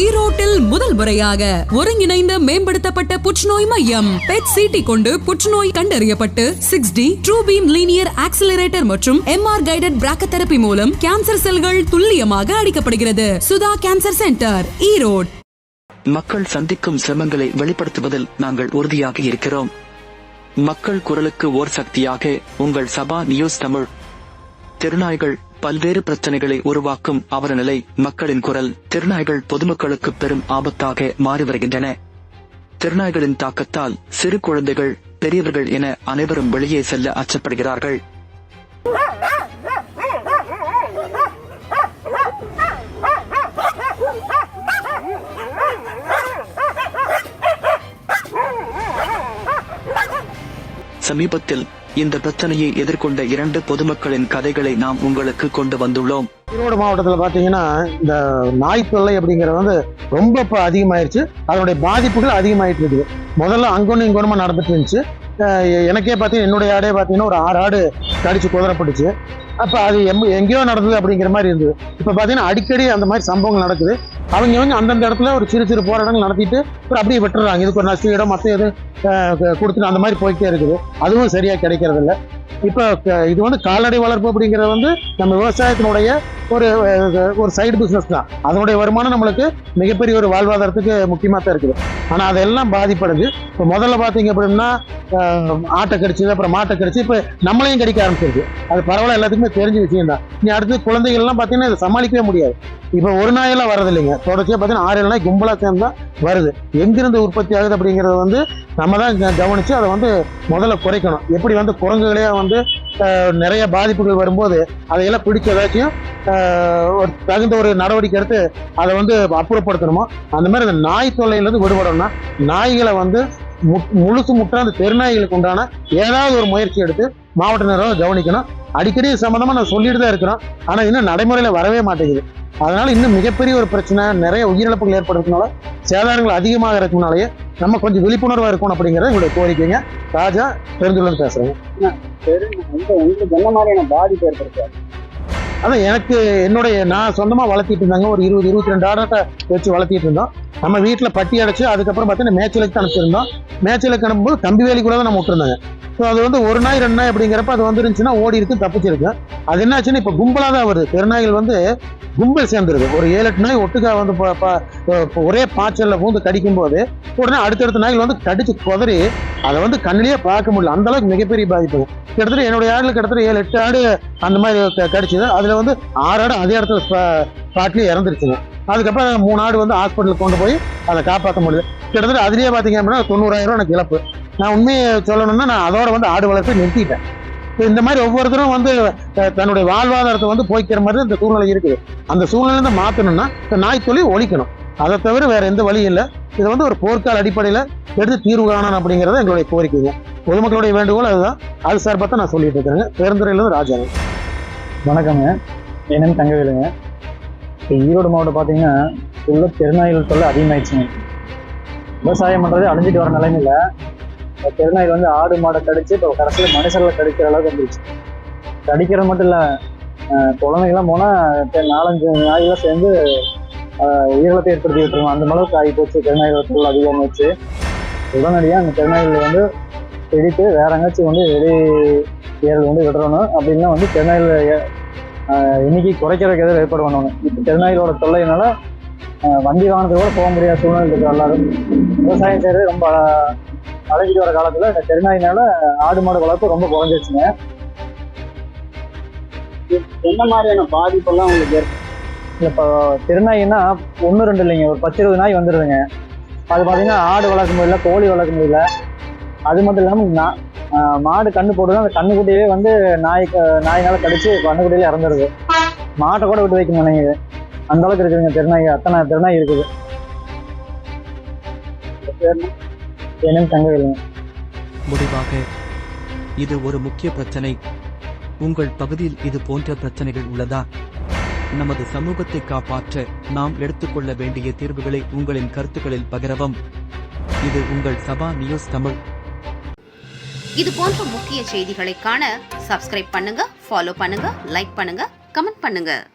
ஈரோட்டில் முதல் முறையாக ஒருங்கிணைந்த மேம்படுத்தப்பட்ட புற்றுநோய் மையம் பெட் சிடி கொண்டு புற்றுநோய் கண்டறியப்பட்டு six D true beam linear accelerator மற்றும் எம்ஆர் கைடட் பிராக்கதெரபி மூலம் கேன்சர் செல்கள் துல்லியமாக அடிக்கப்படுகிறது. Sudha cancer centre Erode. மக்கள் சந்திக்கும் சிரமங்களை வெளிப்படுத்துவதில் நாங்கள் உறுதியாக இருக்கிறோம். மக்கள் குரலுக்கு ஓர் சக்தியாக உங்கள் சபா நியூஸ் தமிழ். திருநாய்கள் பல்வேறு பிரச்சனைகளை உருவாக்கும் அவர நிலை மக்களின் குரல் திருநாய்கள் பொதுமக்களுக்கு பெரும் ஆபத்தாக மாறி வருகின்றன. திருநாய்களின் தாக்கத்தால் சிறு குழந்தைகள் பெரியவர்கள் என அனைவரும் வெளியே செல்ல அச்சப்படுகிறார்கள். சமீபத்தில் இந்த பிரச்சனையை எதிர்கொண்ட இரண்டு பொதுமக்களின் கதைகளை நாம் உங்களுக்கு கொண்டு வந்துள்ளோம். ஈரோடு மாவட்டத்தில் பார்த்தீங்கன்னா இந்த நாய் அப்படிங்கிறது வந்து ரொம்ப இப்போ அதிகமாயிருச்சு. அதனுடைய பாதிப்புகள் அதிகமாயிட்டு இருக்குது. முதல்ல அங்கொன்னு இங்கொன்னுமா நடந்துட்டு இருந்துச்சு. எனக்கே பார்த்தீங்கன்னா என்னுடைய ஆடே பார்த்தீங்கன்னா ஒரு ஆறு ஆடு கடிச்சு குதிரப்பட்டுச்சு அப்போ அது எம் எங்கேயோ நடந்தது அப்படிங்கிற மாதிரி இருந்தது. இப்போ பார்த்தீங்கன்னா அடிக்கடி அந்த மாதிரி சம்பவங்கள் நடக்குது. அவங்க வந்து அந்தந்த இடத்துல ஒரு சிறு சிறு போராட்டங்கள் நடத்திட்டு அப்புறம் அப்படியே விட்டுறாங்க. இதுக்கு ஒரு நஷ்ட இடம் மற்ற எது கொடுத்துட்டு அந்த மாதிரி போய்கிட்டே இருக்குது. அதுவும் சரியாக கிடைக்கிறதில்ல. இப்போ இது வந்து கால்நடை வளர்ப்பு அப்படிங்கிறது வந்து நம்ம விவசாயத்தினுடைய ஒரு ஒரு சைடு பிஸ்னஸ் தான். அதனுடைய வருமானம் நம்மளுக்கு மிகப்பெரிய ஒரு வாழ்வாதாரத்துக்கு முக்கியமாக தான் இருக்குது. ஆனால் அதெல்லாம் பாதிப்படுது இப்போ முதல்ல பார்த்தீங்க அப்படின்னா ஆட்டை கடிச்சது அப்புறம் மாட்டை கடிச்சு இப்போ நம்மளையும் கடிக்க ஆரம்பிச்சிருக்கு அது பரவாயில்ல எல்லாத்துக்குமே தெரிஞ்ச விஷயம் தான். இனி அடுத்து குழந்தைகள்லாம் பார்த்தீங்கன்னா இதை சமாளிக்கவே முடியாது. இப்போ ஒரு நாயெல்லாம் வரது இல்லைங்க தொடர்ச்சியாக பார்த்தீங்கன்னா ஆறு நாய் கும்பலாக சேர்ந்து தான் வருது. எங்கிருந்து உற்பத்தி ஆகுது அப்படிங்கிறத வந்து நம்ம தான் கவனித்து அதை வந்து முதல்ல குறைக்கணும். எப்படி வந்து குரங்குகளே வந்து வந்து நிறைய பாதிப்புகள் வரும்போது அதையெல்லாம் பிடிச்ச ஏதாச்சும் ஒரு தகுந்த ஒரு நடவடிக்கை எடுத்து அதை வந்து அப்புறப்படுத்தணுமோ? அந்த மாதிரி அந்த நாய் தொல்லையிலேருந்து விடுபடணும்னா நாய்களை வந்து மு- முழுசு முற்ற அந்த தெருநாய்களுக்கு உண்டான ஏதாவது ஒரு முயற்சி எடுத்து மாவட்ட நிர்வாகம் கவனிக்கணும். அடிக்கடி சம்மந்தமாக நான் சொல்லிட்டு தான் இருக்கிறோம். ஆனால் இன்னும் நடைமுறையில் வரவே மாட்டேங்குது. அதனால இன்னும் மிகப்பெரிய ஒரு பிரச்சனை நிறைய உயிரிழப்புகள் ஏற்படுறதுனால சேதாரங்கள் அதிகமாக இருக்கனாலேயே நம்ம கொஞ்சம் விழிப்புணர்வாக இருக்கணும் அப்படிங்கிறது எங்களுடைய கோரிக்கைங்க. ராஜா பெருந்துள்ளன் பேசுறேங்க. உங்களுக்கு என்ன மாதிரியான பாதிப்பு ஏற்படுத்தாது அதான் எனக்கு என்னுடைய நான் சொந்தமாக வளர்த்திட்டு இருந்தாங்க. ஒரு இருபது இருபத்தி ரெண்டு ஆடத்தை வச்சு வளர்த்திட்டு இருந்தோம். நம்ம வீட்டில் பட்டி அடைச்சு அதுக்கப்புறம் பார்த்தீங்கன்னா மேய்ச்சலுக்கு தான் அனுப்பிச்சிருந்தோம். மேய்ச்சலுக்கு அனுப்பும்போது கம்பி வேலி கூட தான் நம்ம விட்டுருந்தாங்க. ஸோ அது வந்து ஒரு நாய் ரெண்டு நாய் அப்படிங்கிறப்ப அது வந்துருந்துச்சுன்னா ஓடி இருக்கு தப்பிச்சிருக்கு. அது என்னாச்சுன்னா இப்போ கும்பலாக தான் வருது. பெருநாய்கள் வந்து கும்பல் சேர்ந்துருது. ஒரு ஏழு எட்டு நாய் ஒட்டுக்காக வந்து ஒரே பாய்ச்சலில் பூந்து கடிக்கும் போது உடனே அடுத்தடுத்த நாய்கள் வந்து கடிச்சு குதறி அதை வந்து கண்ணிலேயே பார்க்க முடியல. அந்த அளவுக்கு மிகப்பெரிய பாதிப்பு. கிட்டத்தட்ட என்னுடைய ஆடுல கிட்டத்தட்ட ஏழு எட்டு ஆடு அந்த மாதிரி க- கடிச்சது. அதில் வந்து ஆறு ஆடு அதே இடத்துல ஸ்பாட்லேயே இறந்துருச்சுங்க. அதுக்கப்புறம் மூணு ஆடு வந்து ஹாஸ்பிட்டலுக்கு கொண்டு போய் அதை காப்பாற்ற முடியுது கிட்டத்தட்ட அதுலேயே பார்த்தீங்க அப்படின்னா தொண்ணூறாயிரம் எனக்கு இழப்பு. நான் உண்மையை சொல்லணும்னா நான் அதோட வந்து ஆடு வளர்த்து நிறுத்திட்டேன். இந்த மாதிரி ஒவ்வொருத்தரும் வந்து தன்னுடைய வாழ்வாதாரத்தை வந்து போய்க்கிற மாதிரி இந்த சூழ்நிலை இருக்குது. அந்த சூழ்நிலை மாற்றணும்னா இந்த நாய் தொழில் ஒழிக்கணும். அதை தவிர வேற எந்த வழியும் இல்லை. இதை வந்து ஒரு போர்க்கால அடிப்படையில் எடுத்து தீர்வு காணணும் அப்படிங்கிறது எங்களுடைய கோரிக்கைங்க. பொதுமக்களுடைய வேண்டுகோள் அதுதான். அது சார்பாக தான் நான் சொல்லிட்டு இருக்கிறேங்க. பேருந்துறையிலிருந்து ராஜா. வணக்கங்க என்னன்னு தங்கவேலுங்க. இப்போ ஈரோடு மாவட்டம் பார்த்தீங்கன்னா உள்ள தெருநாய்கள் தொல்லை அதிகமாயிடுச்சுங்க. விவசாயம் பண்ணுறது அழிஞ்சிட்டு வர நிலைமையில் இந்த தெருநாய்கள் வந்து ஆடு மாடை கடிச்சு இப்போ கடைசியில் மனுஷர்களை கடிக்கிற அளவுக்கு வந்துருச்சு. கடிக்கிறது மட்டும் இல்லை குழந்தைங்களாம் போனால் நாலஞ்சு நாய்களாம் சேர்ந்து உயிரிழப்பை ஏற்படுத்தி விட்டுருவோம் அந்த அளவுக்கு ஆகி போச்சு தெருநாய்கள் தொல்லை அதிகமாகிடுச்சு உடனடியாக அந்த தெருநாய்கள் வந்து பிடித்து வேற எங்கேயாச்சும் வந்து வெளி ஏறல் வந்து விடுறணும் அப்படின்னா வந்து தெருநாய்கள் இன்னைக்கு குறைக்கிறதுக்கு எதாவது ஏற்பாடு பண்ணணும். இப்போ தெருநாய்களோட தொல்லையினால வண்டி வாகனத்துக்கு கூட போக முடியாத சூழ்நிலை இருக்கு எல்லாரும் விவசாயம் செய்யறது ரொம்ப அஹ், அழைச்சிட்டு வர காலத்துல இந்த தெருநாயினால ஆடு மாடு வளர்ப்பு ரொம்ப குறைஞ்சிருச்சுங்க. என்ன மாதிரியான பாதிப்பெல்லாம் உங்களுக்கு ஏற்படும் இப்போ திருநாயின்னா ஒன்று ரெண்டு இல்லைங்க. ஒரு பத்து இருபது நாய் வந்துடுதுங்க அது பார்த்தீங்கன்னா ஆடு வளர்க்க முடியல கோழி வளர்க்க முடியல. அது மட்டும் இல்லாமல் நா- ஆஹ் மாடு கண்ணு போடுது அந்த கண்ணுக்குட்டியே வந்து நாய் நாயினால கடிச்சு கண்ணுக்குட்டியில இறந்துருது. மாட்டை கூட விட்டு வைக்க மாட்டேங்குது. அந்த அளவுக்கு இருக்குதுங்க திருநாய். அத்தனை திருநாய் இருக்குது. என்னன்னு தங்கவில்லைங்க முடிவாக இது ஒரு முக்கிய பிரச்சனை. உங்கள் பகுதியில் இது போன்ற பிரச்சனைகள் உள்ளதா? நமது சமூகத்தை காப்பாற்ற நாம் எடுத்துக்கொள்ள வேண்டிய தீர்வுகளை உங்களின் கருத்துக்களில் பகிரவும். இது உங்கள் சபா நியூஸ் தமிழ். இது போன்ற முக்கிய செய்திகளை காண சப்ஸ்கிரைப் பண்ணுங்க ஃபாலோ பண்ணுங்க லைக் பண்ணுங்க கமெண்ட் பண்ணுங்க.